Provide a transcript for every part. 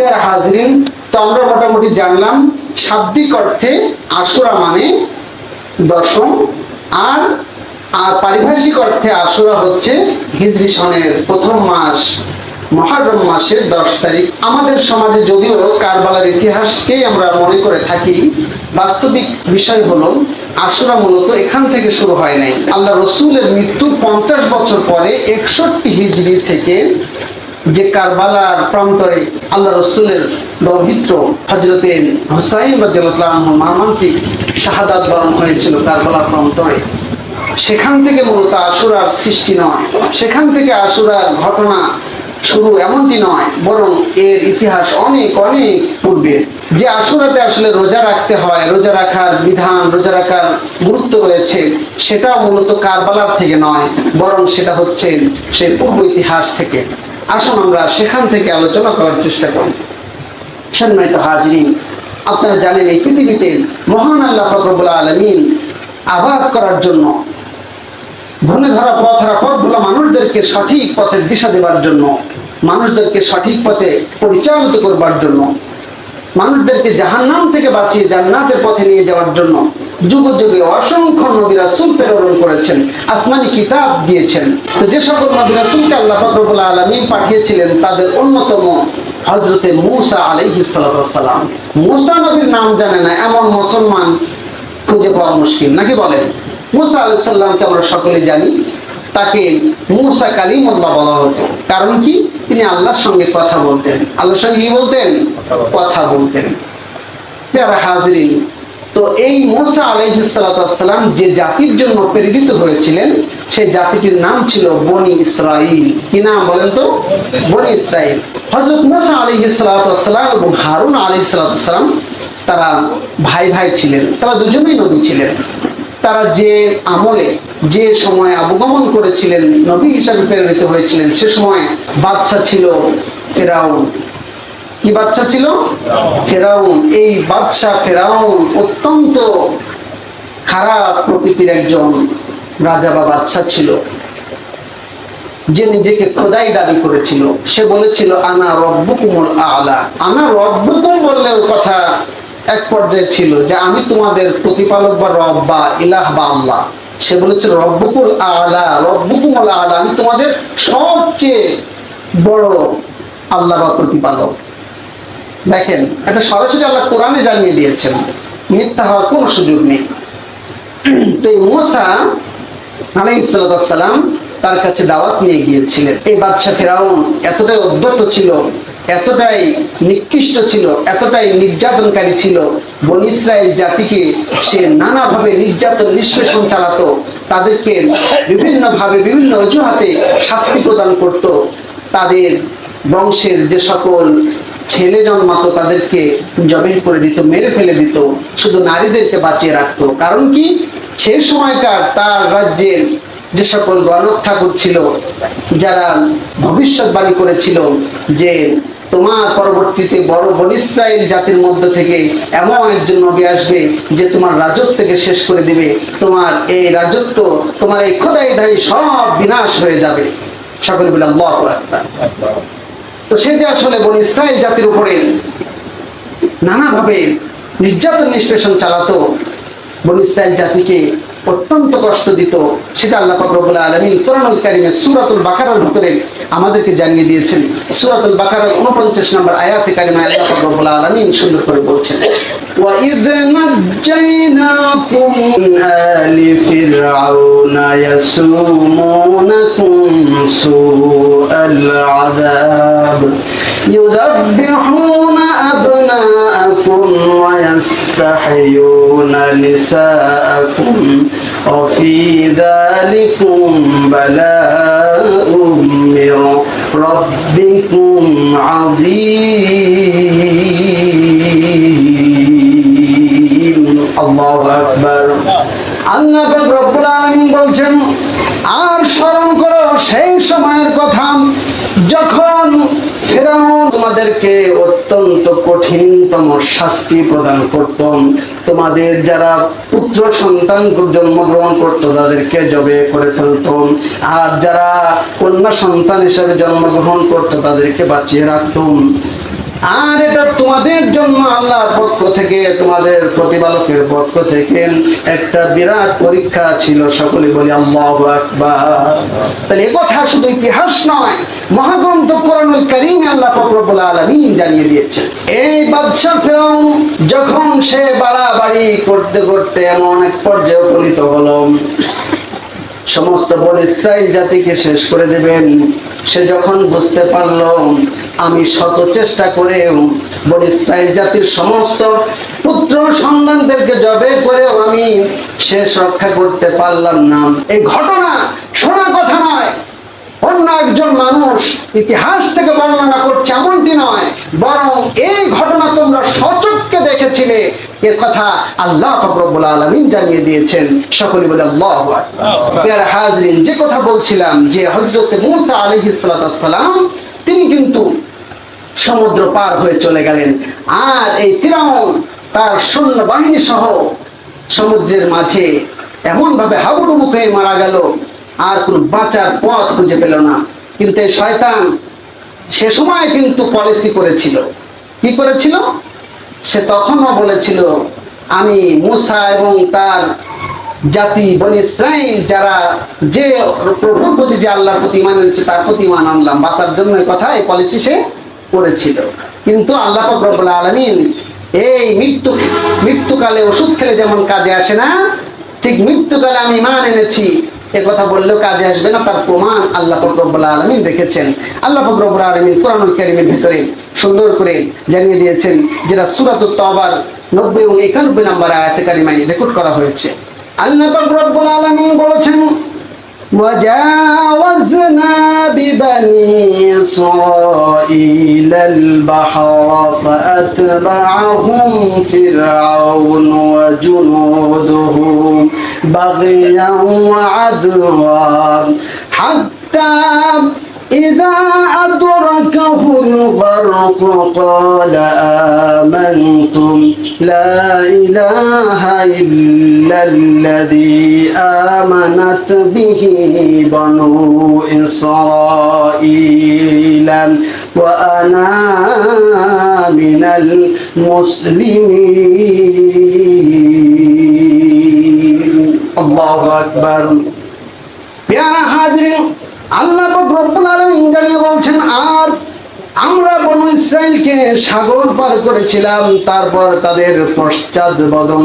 প্যারা হাজরিন, তো আমরা মোটামুটি জানলাম শাব্দিক অর্থে আশুরা মানে দশম, আর আর পারিভাষিক অর্থে আশুরা হচ্ছে হিজরি সনের প্রথম মাস, মহারম মাসের দশ তারিখ। আমাদের সমাজে যদিও কারবালার ইতিহাসকেই আমরা মনে করে থাকি, বাস্তবিক বিষয় হলো আশুরা মূলত এখান থেকে শুরু হয় নাই। আল্লাহ রসুলের মৃত্যুর পঞ্চাশ বছর পরে একষট্টি হিজরি থেকে যে কারবালার প্রান্তরে আল্লাহ রসুলের পবিত্র হজরতে হুসাইন রাজিয়াল্লাহ মর্মান্তিক শাহাদাত বরণ হয়েছিল কারবালার প্রান্তরে। সেখান থেকে মূলত আশুরার সৃষ্টি নয়। সেখান থেকে আশুরার ঘটনা শুরু এমনটি নয়, বরং এর ইতিহাস অনেক অনেক পূর্বে। যে আশুরাতে আসলে রোজা রাখতে হয়, রোজা রাখার বিধান, রোজা রাখার গুরুত্ব রয়েছে, সেটাও মূলত কারবালার থেকে নয়, বরং সেটা হচ্ছে সেই পূর্ব ইতিহাস থেকে। আসুন আমরা সেখান থেকে আলোচনা করার চেষ্টা করি। সম্মানিত হাজরিন, আপনারা জানেন এই পৃথিবীতে মহান আল্লাহ ফকরবুল্লাহ আলমিন আবাদ করার জন্য, ঘুরে ধরা, পথ হারা, পথ বলা মানুষদেরকে সঠিক পথের দিশা দেবার জন্য, মানুষদেরকে সঠিক পথে পরিচালিত করবার জন্য মানুষদেরকে জাহান্নাম থেকে বাঁচিয়ে জান্নাতের পথে নিয়ে যাওয়ার জন্য যুগ যুগে অসংখ্য নবী রাসূল প্রেরণ করেছেন, আসমানি কিতাব দিয়েছেন। তো যে সকল নবী রাসূলকে আল্লাহ ফাকরুল আলমিন পাঠিয়েছিলেন, তাদের অন্যতম হজরতে মুসা আলাইহিস সালাম। মুসা নবীর নাম জানে না, এমন মুসলমান খুঁজে পাওয়া মুশকিল। নাকি বলেন? মুসা আলাইসাল্লামকে আমরা সকলে জানি, তাকে মুসা কালিমুল্লাহ বলা হতো। কারণ কি? তিনি আল্লাহর সঙ্গে কথা বলতেন। আল্লাহর সঙ্গে কি বলতেন? কথা বলতেন। যারা হাজরিন তো এই মোসা আলাইহিসাল্লাম যে জাতির জন্য প্রেরিত হয়েছিলেন সেই জাতিটির নাম ছিল বনি ইসরাইল কি নাম বলেন তো? বনি ইসরাইল হজরত মোসা আলাইহিসাল্লাম এবং হারুন আলাইহিসাল্লাম তারা ভাই ভাই ছিলেন। তারা দুজনেই নবী ছিলেন। তারা যে আমলে, যে সময় অবগমন করেছিলেন, নবী হিসাবে প্রেরিত হয়েছিলেন, সে সময় বাদশা ছিল ফেরাউন। কি বাচ্চা ছিল? ফেরাউন। এই বাদশা ফেরাউন অত্যন্ত খারাপ প্রকৃতির একজন রাজা বা বাদশা ছিল। যে নিজেকে খোদাই দাবি করেছিল। সে বলেছিল, আনা রব্বুকুমুল আলা। আনা রব্বুকুম বললেও কথা এক পর্যায়ে ছিল যে আমি তোমাদের প্রতিপালক বা রব বা ইলাহ বা আল্লাহ। সে বলেছিল রব্বুকুল আলা রব্বুকুমুল আলা আমি তোমাদের সবচেয়ে বড় আল্লাহ বা প্রতিপালক। দেখেন, এটা সরাসরি আল্লাহ কোরআনে জানিয়ে দিয়েছেন, মিথ্যা হওয়ার কোনো সুযোগ নেই। তো এই মোসা আলাইসালাম তার কাছে দাওয়াত নিয়ে গিয়েছিলেন। এই বাচ্চা ফেরাউন এতটাই উদ্যত ছিল এতটাই নিকৃষ্ট ছিল, এতটাই নির্যাতনকারী ছিল, বন ইসরায়েল জাতিকে সে নানাভাবে নির্যাতন, নিষ্পেষণ চালাতো, তাদেরকে বিভিন্নভাবে, বিভিন্ন অজুহাতে শাস্তি প্রদান করত। তাদের বংশের যে সকল ছেলে জন্মাতো, তাদেরকে জবে করে দিত, মেরে ফেলে দিত, শুধু নারীদেরকে বাঁচিয়ে রাখতো। কারণ কি? সেই সময়কার তার রাজ্যের যে সকল গণক ঠাকুর ছিল, যারা ভবিষ্যৎবাণী করেছিল যে তোমার পরবর্তীতে বড় বন ইসরায়েল জাতির মধ্য থেকে এমন একজন নবী আসবে যে তোমার রাজত্বকে শেষ করে দিবে। তোমার এই রাজত্ব, তোমার এই খোদাই ধাই সব বিনাশ হয়ে যাবে। সকলে বললাম তো সে যে আসলে বন ইসরায়েল জাতির উপরে নানাভাবে নির্যাতন নিষ্পেষণ চালাতো, বন ইসরায়েল জাতিকে অত্যন্ত কষ্ট দিত সেটা আল্লাহ পাকরবুল আলমী কোরআনুল কারিমে সুরাতুল বাকারার ভিতরে আমাদেরকে জানিয়ে দিয়েছেন সুরাতুল বাকারার উনপঞ্চাশ নম্বর আয়াতে কারিমা আল্লাহ পাকরবুল আলমী সুন্দর করে বলছেন وَإِذْ نَجَّيْنَاكُمْ مِنْ آلِ فِرْعَوْنَ يَسُومُونَكُمْ سُوءَ الْعَذَابِ يُذَبِّحُونَ أَبْنَاءَكُمْ وَيَسْتَحْيُونَ نِسَاءَكُمْ وفي ذلكم بلاء من ربكم عظيم الله أكبر আল্লাহ পাক রব্বুল আলামিন বলছেন আর স্মরণ করো সেই সময়ের কথা যখন ফেরাউন তোমাদেরকে অত্যন্ত কঠিনতম শাস্তি প্রদান করতাম। তোমাদের যারা পুত্র সন্তান জন্মগ্রহণ করত, তাদেরকে জবে করে ফেলতাম। আর যারা কন্যা সন্তান হিসেবে জন্মগ্রহণ করত, তাদেরকে বাঁচিয়ে রাখত আর এটা তোমাদের জন্য আল্লাহর পক্ষ থেকে, তোমাদের প্রতিপালকের পক্ষ থেকে একটা বিরাট পরীক্ষা ছিল, সকলে বলি আল্লাহ আকবার। তাহলে কথা শুধু ইতিহাস নয়, মহাগ্রন্থ কোরআনুল করিম আল্লাহ আলামিন জানিয়ে এই বাদশা ফেরাউন যখন সে বাড়াবাড়ি করতে করতে এমন এক পর্যায়ে উপনীত হলো, সমস্ত বন ইসরায়েল জাতিকে শেষ করে দেবেন। সে যখন বুঝতে পারল, আমি শত চেষ্টা করে বন ইসরায়েল জাতির সমস্ত পুত্র সন্তানদেরকে জবে করেও আমি শেষ রক্ষা করতে পারলাম না। এই ঘটনা শোনা কথা নয়। অন্য একজন মানুষ ইতিহাস থেকে বর্ণনা করছে এমনটি নয় বরং এই ঘটনা তোমরা সচক্ষে দেখেছিলে। এর কথা আল্লাহ রব্বুল আলামিন জানিয়ে দিয়েছেন। সকলে বলে আল্লাহ হাজরিন যে কথা বলছিলাম যে হজরত মুসা আলাইহিস সালাম তিনি কিন্তু সমুদ্র পার হয়ে চলে গেলেন। আর এই ফিরাউন তার সৈন্য বাহিনী সহ সমুদ্রের মাঝে এমন ভাবে হাবুডুবু খেয়ে মারা গেল আর কোন বাঁচার পথ খুঁজে পেল না। কিন্তু এই শয়তান সে সময় কিন্তু পলিসি করেছিল। কি করেছিল? সে তখনও বলেছিল, আমি মুসা এবং তার জাতি, বনি যারা যে প্রভুর প্রতি যে আল্লাহর প্রতি ইমান এনেছে, তার প্রতি ইমান আনলাম। বাঁচার জন্য কথা, এই পলিসি সে করেছিল। কিন্তু আল্লাহ পাক রব্বুল আলামিন এই মৃত্যু, মৃত্যুকালে ওষুধ খেলে যেমন কাজে আসে না, ঠিক মৃত্যুকালে আমি ইমান এনেছি। এ কথা বললেও কাজে আসবে না, তার প্রমাণ আল্লাহ ফকরবুল আলমিন রেখেছেন। আল্লাহ ফকরবুল আলমিন কোরআনুল কারিমের ভিতরে সুন্দর করে জানিয়ে দিয়েছেন যেটা সুরাত তবার নব্বই এবং একানব্বই নম্বর আয়াতে কারিমাই রেকর্ড করা হয়েছে। আল্লাহ ফকরবুল আলমিন বলেছেন وجاوزنا ببني إسرائيل البحر فأتبعهم فرعون وجنوده بغيا وعدوا حتى إذا أدركه الغرق قال آمنتم. لا إله إلا الذي آمنت به بنو إسرائيل وأنا من المسلمين الله أكبر বনু ইসরাইলকে সাগর পার করেছিলাম, তারপর তাদের পশ্চাৎ বদম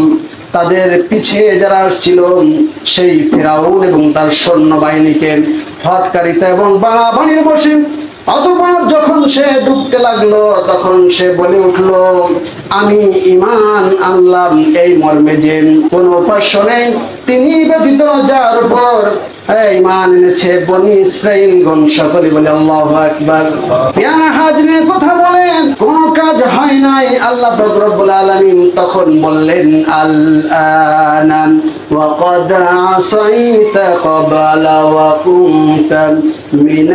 তাদের পিছে যারা আসছিল, সেই ফেরাউন এবং তার সৈন্য বাহিনীকে হটকারিতা এবং বাড়াবাড়ির বসে অতপর যখন সে ডুবতে লাগল, তখন সে বলে উঠল, আমি ইমান আনলাম, এই মর্মে যে কোন উপাস্য নেই। তিনি ব্যতীত যার উপর এই ইমান এনেছে বনি ইসরাইলগণ সকলে বলে আল্লাহু আকবার পেয়ারা হাজরে কথা বলেন কোন কাজ হয় নাই আল্লাহ পাক রব্বুল আলামিন তখন বললেন আল আনান وقد عصيت قبل وكنت من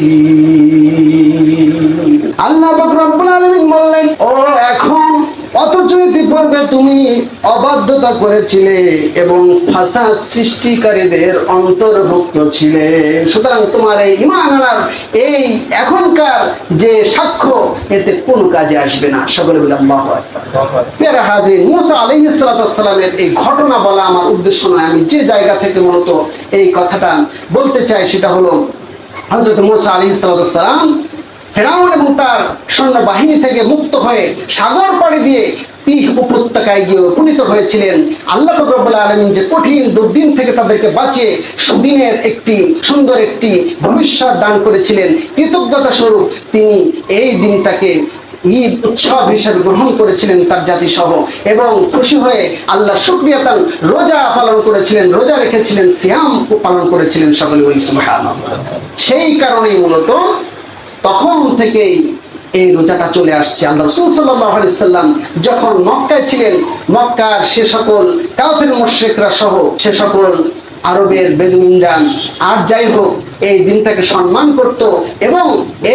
المفسدين আল্লাহ পাক রব্বুল আলামিন বললেন ও এখন অথচ ইতিপূর্বে তুমি অবাধ্যতা করেছিলে এবং ফাসাদ সৃষ্টিকারীদের অন্তর্ভুক্ত ছিলে। সুতরাং তোমার এই ইমান আনার এই এখনকার যে সাক্ষ্য এতে কোন কাজে আসবে না। সকলে বলে পেরা হাজির মুসা সালামের এই ঘটনা বলা আমার উদ্দেশ্য নয়। আমি যে জায়গা থেকে মূলত এই কথাটা বলতে চাই সেটা হলো হযরত মুসা সালাম ফেরাউন এবং তার সৈন্য বাহিনী থেকে মুক্ত হয়ে সাগর পাড়ি দিয়ে তিহ উপত্যকায় গিয়ে উপনীত হয়েছিলেন। আল্লাহ রব্বুল আলমিন যে কঠিন দুর্দিন থেকে তাদেরকে বাঁচিয়ে সুদিনের একটি সুন্দর একটি ভবিষ্যৎ দান করেছিলেন কৃতজ্ঞতা স্বরূপ তিনি এই দিনটাকে ঈদ উৎসব হিসেবে গ্রহণ করেছিলেন তার জাতি সহ এবং খুশি হয়ে আল্লাহ শুক্রিয়া রোজা পালন করেছিলেন, রোজা রেখেছিলেন, সিয়াম পালন করেছিলেন সকলে সেই কারণেই মূলত তখন থেকেই এই রোজাটা চলে আসছে। আল্লাহ রসুল সাল্লাম যখন মক্কায় ছিলেন, মক্কার সে সকল কাফের মুশ্রিকরা সহ সে সকল আরবের বেদুইনরা আর যাই হোক এই দিনটাকে সম্মান করত এবং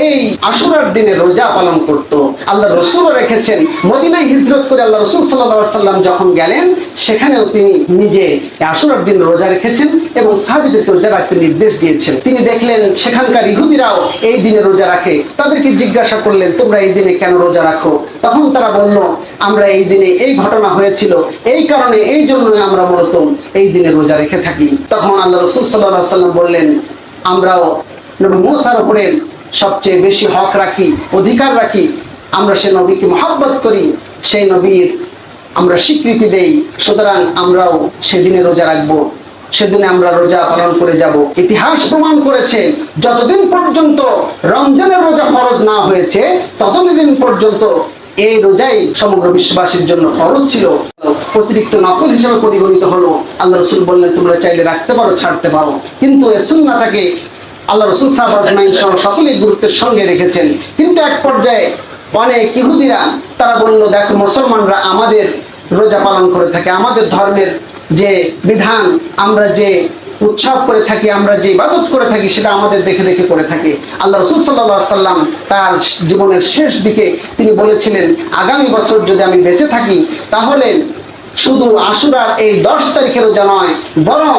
এই আশুরার দিনে রোজা পালন করত। আল্লাহ রসুলও রেখেছেন, মদিনায় হিজরত করে আল্লাহ রসুল সাল্লাহ সাল্লাম যখন গেলেন, সেখানেও তিনি নিজে আশুরার দিন রোজা রেখেছেন এবং সাহাবিদেরকে রোজা রাখতে নির্দেশ দিয়েছেন। তিনি দেখলেন সেখানকার ইহুদিরাও এই দিনে রোজা রাখে। তাদেরকে জিজ্ঞাসা করলেন, তোমরা এই দিনে কেন রোজা রাখো? তখন তারা বলল, আমরা এই দিনে এই ঘটনা হয়েছিল, এই কারণে এই জন্যই আমরা মূলত এই দিনে রোজা রেখে থাকি। তখন আল্লাহ রসুল সাল্লাহ সাল্লাম বললেন আমরাও নবী মূসার উপরে সবচেয়ে বেশি হক রাখি, অধিকার রাখি। আমরা সে নবীকে মহাব্বত করি, সেই নবীর আমরা স্বীকৃতি দেই। সুতরাং আমরাও সেদিনে রোজা রাখব। সেদিনে আমরা রোজা পালন করে যাব। ইতিহাস প্রমাণ করেছে, যতদিন পর্যন্ত রমজানের রোজা ফরজ না হয়েছে, ততদিন পর্যন্ত এই রোজাই সমগ্র বিশ্ববাসীর জন্য ফরজ ছিল। অতিরিক্ত নফল হিসেবে পরিগণিত হলো। আল্লাহ রসুল বললেন, তোমরা চাইলে রাখতে পারো, ছাড়তে পারো। কিন্তু এ সুন্নাটাকে আল্লাহ রসুল সাহাব সহ সকলেই গুরুত্বের সঙ্গে রেখেছেন। কিন্তু এক পর্যায়ে অনেক ইহুদিরা, তারা বলল, দেখো, মুসলমানরা আমাদের রোজা পালন করে থাকে, আমাদের ধর্মের যে বিধান, আমরা যে উৎসব করে থাকি, আমরা যে ইবাদত করে থাকি, সেটা আমাদের দেখে দেখে করে থাকি। আল্লাহ রসুল সাল্লাহ সাল্লাম তার জীবনের শেষ দিকে তিনি বলেছিলেন, আগামী বছর যদি আমি বেঁচে থাকি, তাহলে শুধু আশুরার এই দশ তারিখের রোজা নয় বরং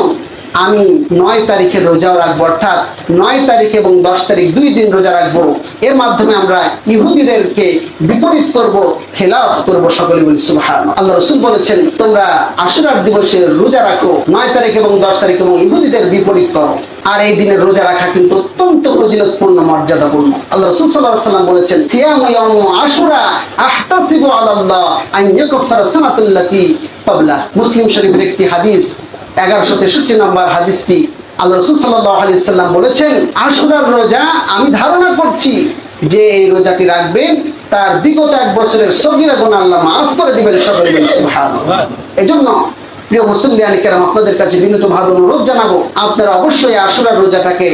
আমি নয় তারিখের রোজাও রাখব, অর্থাৎ নয় তারিখ এবং দশ তারিখ দুই দিন রোজা রাখব। এর মাধ্যমে আমরা ইহুদিদেরকে বিপরীত করব, খেলাফ করব সকলে বলি সুবহান আল্লাহ রসুল বলেছেন, তোমরা আশুরার দিবসে রোজা রাখো, নয় তারিখ এবং দশ তারিখ এবং ইহুদিদের বিপরীত করো। আর এই দিনের রোজা রাখা কিন্তু অত্যন্ত ফজিলতপূর্ণ মর্যাদাপূর্ণ। আল্লাহ রসুল সাল্লাহ সাল্লাম বলেছেন, সিয়াম ইয়াম আশুরা আহতাসিবু আলাল্লাহ আন ইয়াকফারা সানাতুল্লাতি ক্বাবলা মুসলিম শরীফের একটি হাদিস এগারোশো তেষট্টি নম্বর হাদিসটি আল্লাহ রসুল আলি সাল্লাম বলেছেন, আশুরার রোজা আমি ধারণা করছি যে এই রোজাটি রাখবেন তার বিগত এক বছরের সগিরা গুণ আল্লাহ মাফ করে দিবেন সকলে। এজন্য প্রিয় মুসলিয়ানি কেরাম, আপনাদের কাছে বিনীত ভাবে অনুরোধ জানাব, আপনারা অবশ্যই আশুরার রোজাটাকে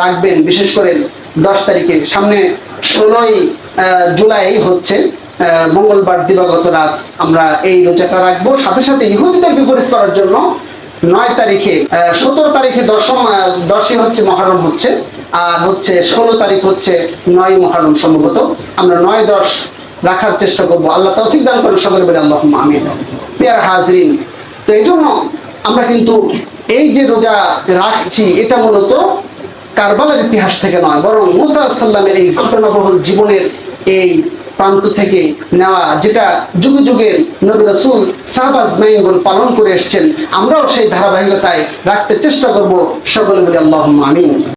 রাখবেন, বিশেষ করে দশ তারিখে সামনে ষোলোই জুলাই হচ্ছে মঙ্গলবার দিবাগত রাত আমরা এই রোজাটা রাখব সাথে সাথে ইহুদিদের বিপরীত করার জন্য নয় তারিখে সতেরো তারিখে দশম দশই হচ্ছে মহরম হচ্ছে, আর হচ্ছে ষোলো তারিখ হচ্ছে নয় মহরম সম্ভবত। আমরা নয় দশ রাখার চেষ্টা করব। আল্লাহ তৌফিক দান করেন সকলে বলে আল্লাহ আমিন। পেয়ার হাজরিন, তো এই জন্য আমরা কিন্তু এই যে রোজা রাখছি, এটা মূলত কারবালার ইতিহাস থেকে নয়, বরং মুসা সাল্লামের এই ঘটনাবহুল জীবনের এই প্রান্ত থেকে নেওয়া, যেটা যুগে যুগে নবী রসুল সাহবাজ মাইনগুল পালন করে এসছেন, আমরাও সেই ধারাবাহিকতায় রাখতে চেষ্টা করব সকলে বলে আল্লাহ আমিন।